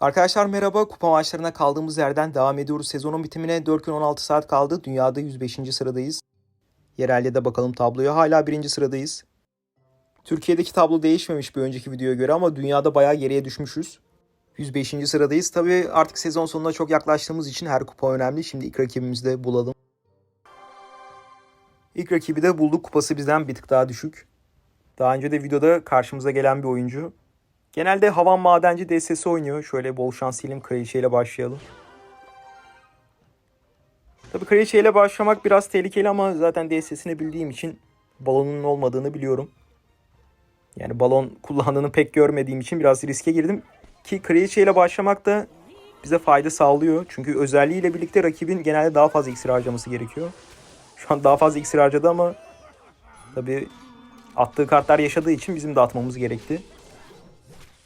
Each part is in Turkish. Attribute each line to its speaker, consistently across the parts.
Speaker 1: Arkadaşlar merhaba. Kupa maçlarına kaldığımız yerden devam ediyoruz. Sezonun bitimine 4 gün 16 saat kaldı. Dünyada 105. sıradayız. Yerelde de bakalım tabloya. Hala birinci sıradayız. Türkiye'deki tablo değişmemiş bir önceki videoya göre ama dünyada bayağı geriye düşmüşüz. 105. sıradayız. Tabii artık sezon sonuna çok yaklaştığımız için her kupa önemli. Şimdi ilk rakibimizi de bulalım. İlk rakibi de bulduk. Kupası bizden bir tık daha düşük. Daha önce de videoda karşımıza gelen bir oyuncu. Genelde Havan Madenci DSS oynuyor. Şöyle bol şans diyelim. Kraliçe ile başlayalım. Tabii Kraliçe ile başlamak biraz tehlikeli ama zaten DSS'ini bildiğim için balonun olmadığını biliyorum. Yani balon kullandığını pek görmediğim için biraz riske girdim. Ki Kraliçe ile başlamak da bize fayda sağlıyor. Çünkü özelliğiyle birlikte rakibin genelde daha fazla iksir harcaması gerekiyor. Şu an daha fazla iksir harcadı ama tabii attığı kartlar yaşadığı için bizim de atmamız gerekti.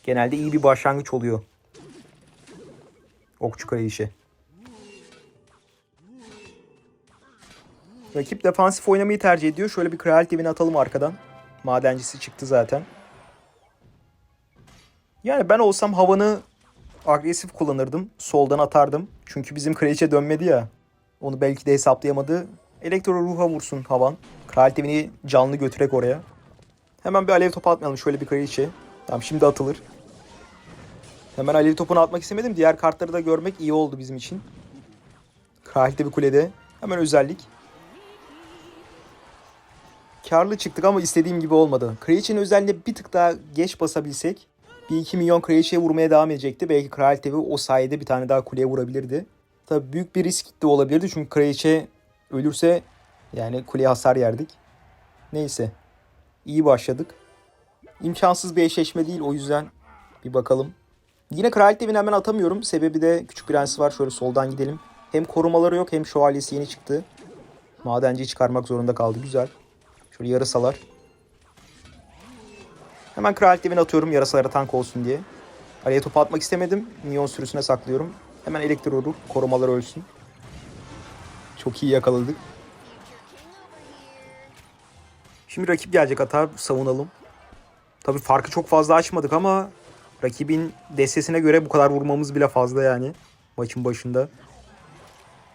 Speaker 1: Genelde iyi bir başlangıç oluyor. Okçu kraliçe. Rakip defansif oynamayı tercih ediyor. Şöyle bir kral devini atalım arkadan. Madencisi çıktı zaten. Yani ben olsam havanı agresif kullanırdım. Soldan atardım. Çünkü bizim kraliçe dönmedi ya. Onu belki de hesaplayamadı. Elektro ruha vursun havan. Kral devini canlı götürek oraya. Hemen bir alev topu atmayalım. Şöyle bir kraliçe. Tamam şimdi atılır. Hemen alev topunu atmak istemedim. Diğer kartları da görmek iyi oldu bizim için. Kraliyette bir kulede. Hemen özellik. Karlı çıktık ama istediğim gibi olmadı. Kraliçenin özelliğine bir tık daha geç basabilsek bir iki milyon kraliçeye vurmaya devam edecekti. Belki kraliyete o sayede bir tane daha kuleye vurabilirdi. Tabii büyük bir risk de olabilirdi çünkü kraliçe ölürse yani kuleye hasar yerdik. Neyse. İyi başladık. İmkansız bir eşleşme değil o yüzden bir bakalım. Yine kraliyet devini hemen atamıyorum. Sebebi de küçük prens var. Şöyle soldan gidelim. Hem korumaları yok hem şövalyesi yeni çıktı. Madenciyi çıkarmak zorunda kaldı. Güzel. Şöyle yarasalar. Hemen kraliyet devini atıyorum yarasalara tank olsun diye. Araya topu atmak istemedim. Minyon sürüsüne saklıyorum. Hemen elektro ruh. Korumalar ölsün. Çok iyi yakaladık. Şimdi rakip gelecek hata savunalım. Tabii farkı çok fazla açmadık ama rakibin destesine göre bu kadar vurmamız bile fazla yani maçın başında.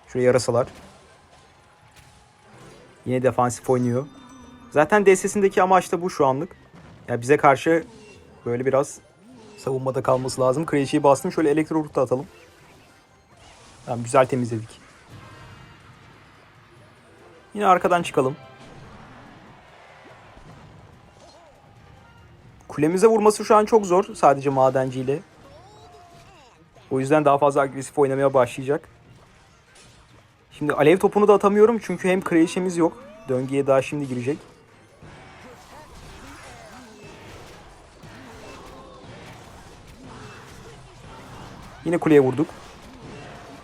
Speaker 1: Şuraya yarasalar. Yine defansif oynuyor. Zaten destesindeki amaç da bu şu anlık. Ya bize karşı böyle biraz savunmada kalması lazım. Kraliçeyi bastım. Şöyle elektro da atalım. Tamam güzel temizledik. Yine arkadan çıkalım. Kulemize vurması şu an çok zor sadece madenciyle. O yüzden daha fazla agresif oynamaya başlayacak. Şimdi alev topunu da atamıyorum çünkü hem kraliçemiz yok. Döngüye daha şimdi girecek. Yine kuleye vurduk.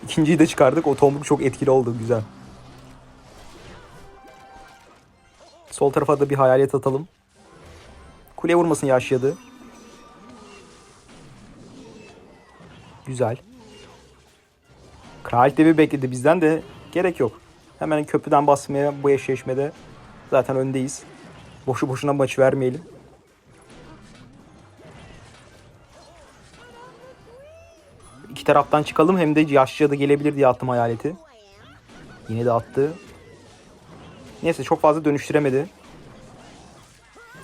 Speaker 1: İkinciyi de çıkardık. O tomruk çok etkili oldu. Güzel. Sol tarafa da bir hayalet atalım. Kuleye vurmasını yaşadı. Güzel. Kraliyet devi bekledi bizden de gerek yok. Hemen köprüden basmaya bu eşleşmede zaten öndeyiz. Boşu boşuna maçı vermeyelim. İki taraftan çıkalım hem de yaşlıca da gelebilir diye attım hayaleti. Yine de attı. Neyse çok fazla dönüştüremedi.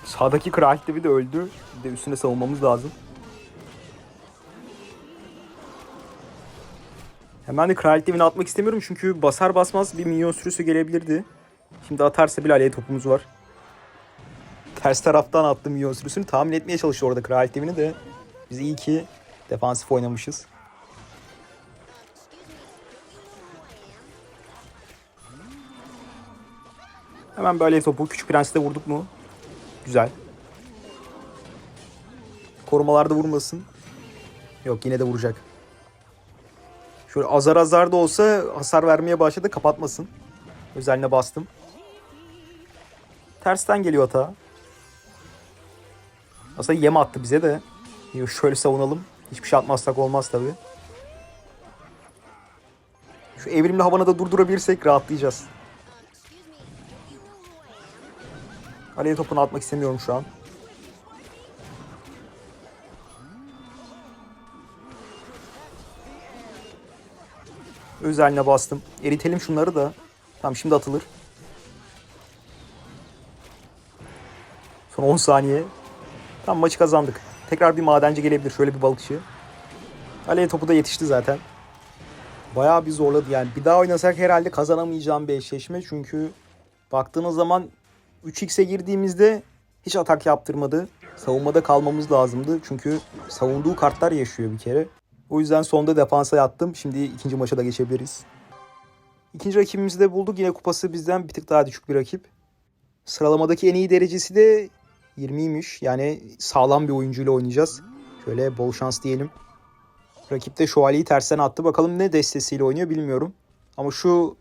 Speaker 1: Sağdaki kraliyet devi de öldü. Bir de üstüne savunmamız lazım. Hemen de kraliyet devini atmak istemiyorum çünkü basar basmaz bir milyon sürüsü gelebilirdi. Şimdi atarsa bile aleye topumuz var. Ters taraftan attı milyon sürüsünü tahmin etmeye çalıştı orada kraliyet devini de. Biz iyi ki defansif oynamışız. Hemen böyle topu küçük prensi de vurduk mu? Güzel. Korumalarda vurmasın. Yok yine de vuracak. Şöyle azar azar da olsa hasar vermeye başladı kapatmasın. Özeline bastım. Tersten geliyor hata. Aslında yem attı bize de. Şöyle savunalım. Hiçbir şey atmazsak olmaz tabi. Şu evrimli havanı da durdurabilirsek rahatlayacağız. Alev topunu atmak istemiyorum şu an. Özeline bastım. Eritelim şunları da. Tamam şimdi atılır. Son 10 saniye. Tam maçı kazandık. Tekrar bir madenci gelebilir. Şöyle bir balıkçı. Alev topu da yetişti zaten. Bayağı bir zorladı yani. Bir daha oynasak herhalde kazanamayacağım bir eşleşme. Çünkü baktığınız zaman 3x'e girdiğimizde hiç atak yaptırmadı. Savunmada kalmamız lazımdı. Çünkü savunduğu kartlar yaşıyor bir kere. O yüzden sonda defansa yattım. Şimdi ikinci maça da geçebiliriz. İkinci rakibimizi de bulduk. Yine kupası bizden bir tık daha düşük bir rakip. Sıralamadaki en iyi derecesi de 20'ymiş. Yani sağlam bir oyuncuyla oynayacağız. Şöyle bol şans diyelim. Rakip de şövalyeyi tersten attı. Bakalım ne destesiyle oynuyor bilmiyorum. Ama şu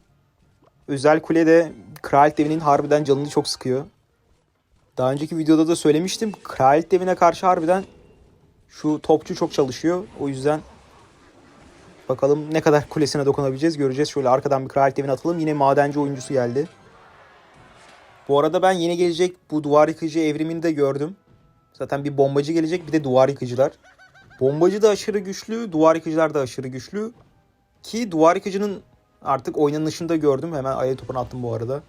Speaker 1: özel kule de Kraliyet Devi'nin harbiden canını çok sıkıyor. Daha önceki videoda da söylemiştim. Kraliyet Devi'ne karşı harbiden şu topçu çok çalışıyor. O yüzden bakalım ne kadar kulesine dokunabileceğiz göreceğiz. Şöyle arkadan bir Kraliyet Devi'ne atalım. Yine madenci oyuncusu geldi. Bu arada ben yeni gelecek bu duvar yıkıcı evrimini de gördüm. Zaten bir bombacı gelecek bir de duvar yıkıcılar. Bombacı da aşırı güçlü, duvar yıkıcılar da aşırı güçlü. Ki duvar yıkıcının artık oynanışında gördüm. Hemen aya topunu attım bu arada.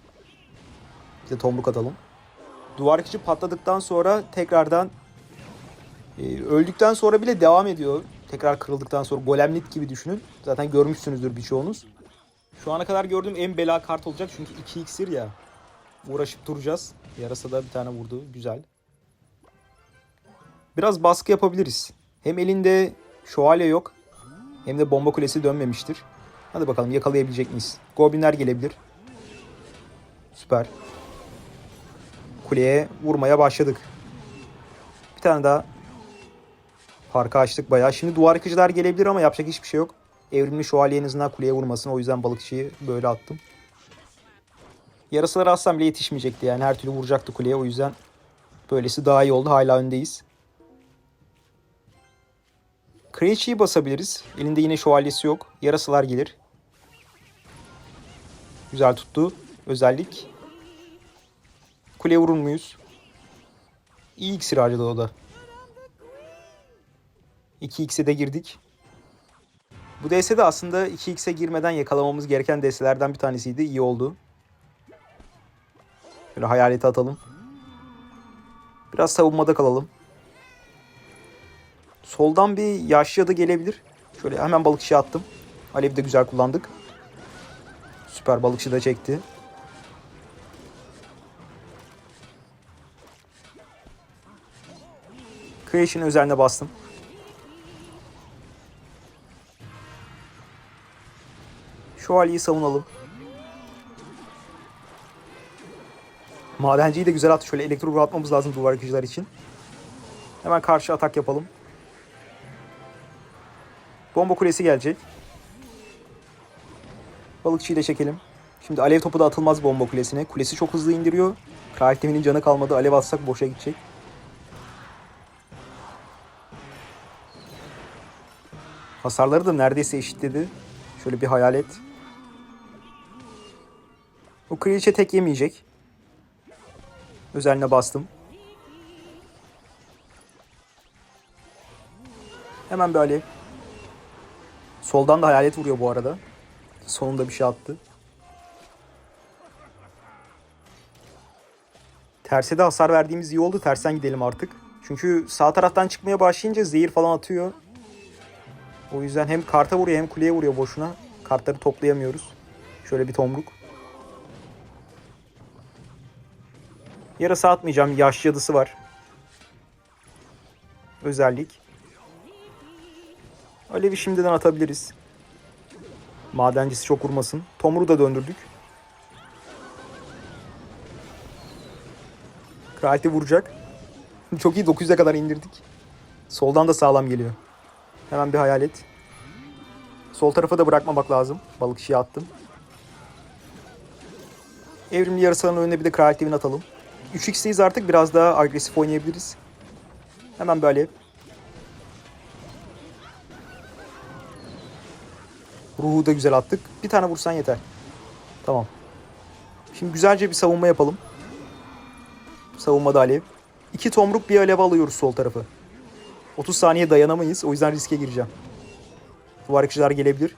Speaker 1: Bir de tomruk atalım. Duvar yıkıcı patladıktan sonra tekrardan e, öldükten sonra bile devam ediyor. Tekrar kırıldıktan sonra golemlik gibi düşünün. Zaten görmüşsünüzdür birçoğunuz. Şu ana kadar gördüğüm en bela kart olacak çünkü 2 iksir ya. Uğraşıp duracağız. Yarasa da bir tane vurdu. Güzel. Biraz baskı yapabiliriz. Hem elinde şövalye yok hem de bomba kulesi dönmemiştir. Hadi bakalım yakalayabilecek miyiz? Goblinler gelebilir. Süper. Kuleye vurmaya başladık. Bir tane daha. Farkı açtık bayağı. Şimdi duvar yıkıcılar gelebilir ama yapacak hiçbir şey yok. Evrimli şövalye en kuleye vurmasın. O yüzden balıkçıyı böyle attım. Yarasaları atsam bile yetişmeyecekti yani. Her türlü vuracaktı kuleye. O yüzden böylesi daha iyi oldu. Hala öndeyiz. Kraliçeyi basabiliriz. Elinde yine şövalyesi yok. Yarasalar gelir. Güzel tuttu. Özellik. Kuleye vurur muyuz? İyi iksir harcadı o da. 2x'e de girdik. Bu DS de aslında 2x'e girmeden yakalamamız gereken DS'lerden bir tanesiydi. İyi oldu. Böyle hayaleti atalım. Biraz savunmada kalalım. Soldan bir yaşlı adı gelebilir. Şöyle hemen balıkçıya attım. Alevi de güzel kullandık. Süper balıkçı da çekti. Creation üzerine bastım. Şövalyeyi savunalım. Madenciyi de güzel attı. Şöyle elektro atmamız lazım duvar yıkıcılar için. Hemen karşı atak yapalım. Bomba kulesi gelecek. Balıkçıyı da çekelim. Şimdi alev topu da atılmaz bomba kulesine. Kulesi çok hızlı indiriyor. Kraliyet Demir'in canı kalmadı. Alev atsak boşa gidecek. Hasarları da neredeyse eşitledi. Şöyle bir hayal et. O kraliçe tek yemeyecek. Özeline bastım. Hemen bir alev. Soldan da hayalet vuruyor bu arada. Sonunda bir şey attı. Terse de hasar verdiğimiz iyi oldu. Tersten gidelim artık. Çünkü sağ taraftan çıkmaya başlayınca zehir falan atıyor. O yüzden hem karta vuruyor hem kuleye vuruyor boşuna. Kartları toplayamıyoruz. Şöyle bir tomruk. Yarasa atmayacağım. Yaş cadısı var. Özellik. Alevi şimdiden atabiliriz. Madencisi çok vurmasın. Tomru da döndürdük. Kraliyeti vuracak. Çok iyi 900'e kadar indirdik. Soldan da sağlam geliyor. Hemen bir hayalet. Sol tarafa da bırakmamak lazım. Balıkçıya attım. Evrimli yarısaların önüne bir de kraliyet atalım. 3x'teyiz artık biraz daha agresif oynayabiliriz. Hemen böyle. Ruhu da güzel attık. Bir tane vursan yeter. Tamam. Şimdi güzelce bir savunma yapalım. Savunmada alev. İki tomruk bir alev alıyoruz sol tarafı. 30 saniye dayanamayız. O yüzden riske gireceğim. Duvar akıcılar gelebilir.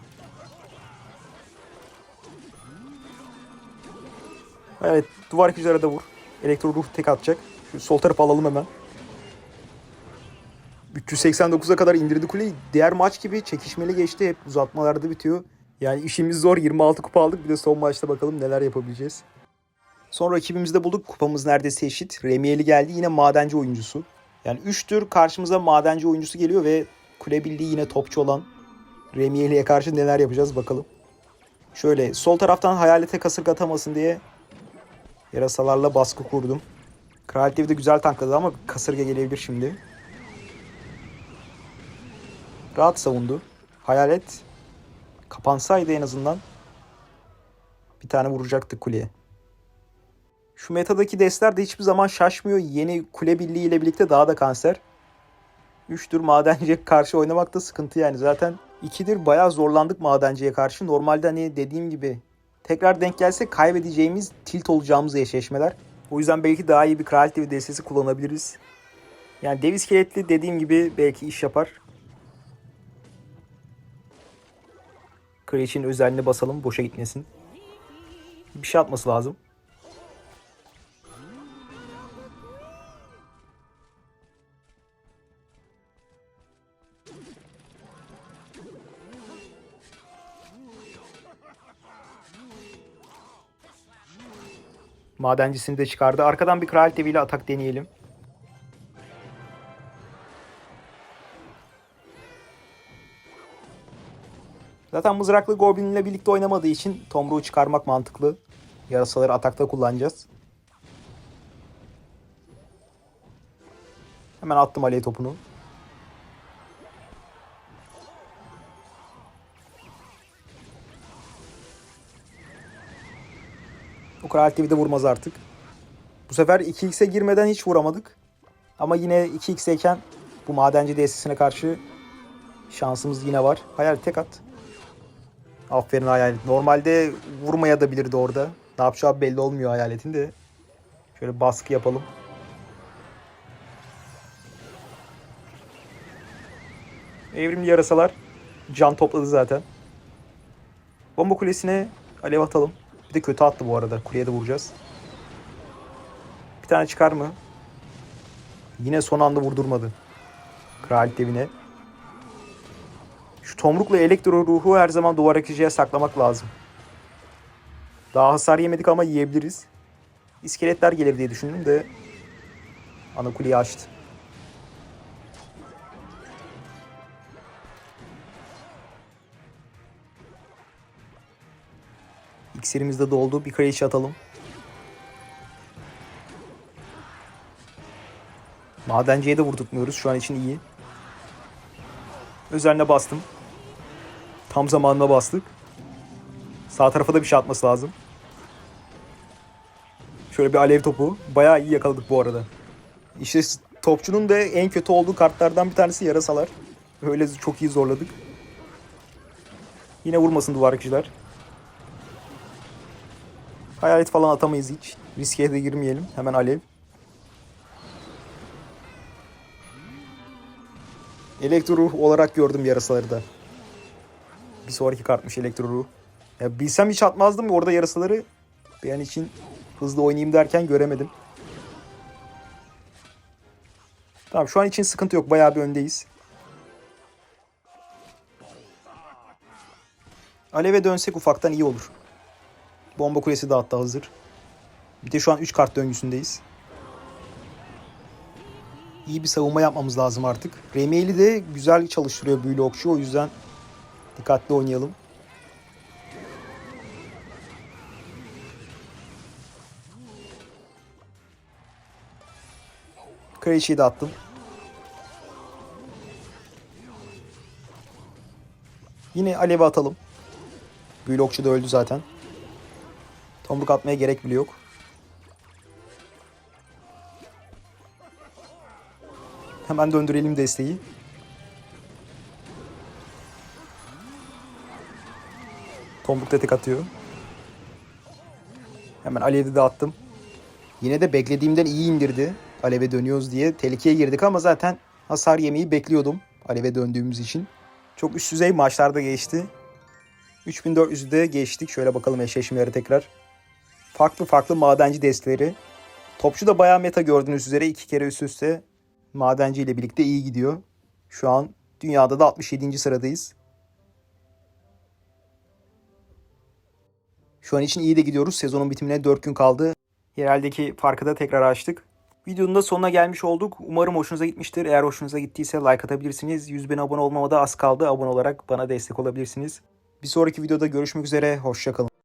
Speaker 1: Evet duvar akıcılara da vur. Elektro ruh tek atacak. Şu sol tarafı alalım hemen. 389'a kadar indirdi kuleyi. Diğer maç gibi çekişmeli geçti. Hep uzatmalarda bitiyor. Yani işimiz zor. 26 kupa aldık. Bir de son maçta bakalım neler yapabileceğiz. Sonra rakibimizde bulduk. Kupamız neredeyse eşit. Remiyeli geldi. Yine madenci oyuncusu. Yani 3 tür karşımıza madenci oyuncusu geliyor ve kule bildiği yine topçu olan Remiyeli'ye karşı neler yapacağız bakalım. Şöyle sol taraftan hayalete kasırga atamasın diye yarasalarla baskı kurdum. Kraliyet Devi de güzel tankladı ama kasırga gelebilir şimdi. Rahat savundu. Hayalet kapansaydı en azından bir tane vuracaktık kuleye. Şu metadaki destler de hiçbir zaman şaşmıyor. Yeni kule birliği ile birlikte daha da kanser. 3'tür madenciye karşı oynamak da sıkıntı yani. Zaten 2'dir bayağı zorlandık madenciye karşı. Normalde hani dediğim gibi tekrar denk gelse kaybedeceğimiz tilt olacağımız eşleşmeler. O yüzden belki daha iyi bir kraliyet devi destesi kullanabiliriz. Yani dev iskeletli dediğim gibi belki iş yapar. Kreç'in özelliğini basalım boşa gitmesin. Bir şey atması lazım. Madencisini de çıkardı. Arkadan bir kraliyet deviyle atak deneyelim. Zaten mızraklı Goblin ile birlikte oynamadığı için Tomruğu çıkarmak mantıklı. Yarasaları atakta kullanacağız. Hemen attım aley topunu. O Kraliyet Devi de vurmaz artık. Bu sefer 2x'e girmeden hiç vuramadık. Ama yine 2x'eyken bu madenci DS'sine karşı şansımız yine var. Hayal tek at. Aferin hayalet. Normalde vurmaya da bilirdi orada. Ne yapacağı belli olmuyor hayaletin de. Şöyle baskı yapalım. Evrimli yarasalar can topladı zaten. Bomba kulesine alev atalım. Bir de kötü attı bu arada. Kuleye de vuracağız. Bir tane çıkar mı? Yine son anda vurdurmadı. Kraliyet devine. Şu tomrukla elektro ruhu her zaman duvar akıcıya saklamak lazım. Daha hasar yemedik ama yiyebiliriz. İskeletler gelir diye düşündüm de ana kuleyi açtı. İksirimiz de doldu. Bir içi atalım. Madenciye de vurdurtmuyoruz. Şu an için iyi. Üzerine bastım. Tam zamanına bastık. Sağ tarafa da bir şey atması lazım. Şöyle bir alev topu. Bayağı iyi yakaladık bu arada. İşte topçunun da en kötü olduğu kartlardan bir tanesi yarasalar. Öyle çok iyi zorladık. Yine vurmasın duvarcılar. Hayalet falan atamayız hiç. Riske de girmeyelim. Hemen alev. Elektro olarak gördüm yarasaları da. Bir sonraki kartmış elektro ruh. Ya bilsem hiç atmazdım orada yarasaları. Bir an için hızlı oynayayım derken göremedim. Tamam şu an için sıkıntı yok. Bayağı bir öndeyiz. Aleve dönsek ufaktan iyi olur. Bomba kulesi de hatta hazır. Bir de şu an 3 kart döngüsündeyiz. İyi bir savunma yapmamız lazım artık. Remeyli de güzel çalıştırıyor büyülü okçu. O yüzden dikkatli oynayalım. Kraliçeyi de attım. Yine alevi atalım. Büyülü okçu da öldü zaten. Tomruk atmaya gerek bile yok. Hemen döndürelim desteği. Tomruk da atıyor. Hemen Alev'i de attım. Yine de beklediğimden iyi indirdi. Alev'e dönüyoruz diye. Tehlikeye girdik ama zaten hasar yemeyi bekliyordum. Alev'e döndüğümüz için. Çok üst düzey maçlarda geçti. 3400'de geçtik. Şöyle bakalım eşleşmeleri tekrar. Farklı farklı madenci desteleri. Topçu da bayağı meta gördüğünüz üzere iki kere üst üste madenci ile birlikte iyi gidiyor. Şu an dünyada da 67. sıradayız. Şu an için iyi de gidiyoruz. Sezonun bitimine 4 gün kaldı. Yereldeki farkı da tekrar açtık. Videonun da sonuna gelmiş olduk. Umarım hoşunuza gitmiştir. Eğer hoşunuza gittiyse like atabilirsiniz. 100 bin abone olmama da az kaldı. Abone olarak bana destek olabilirsiniz. Bir sonraki videoda görüşmek üzere. Hoşçakalın.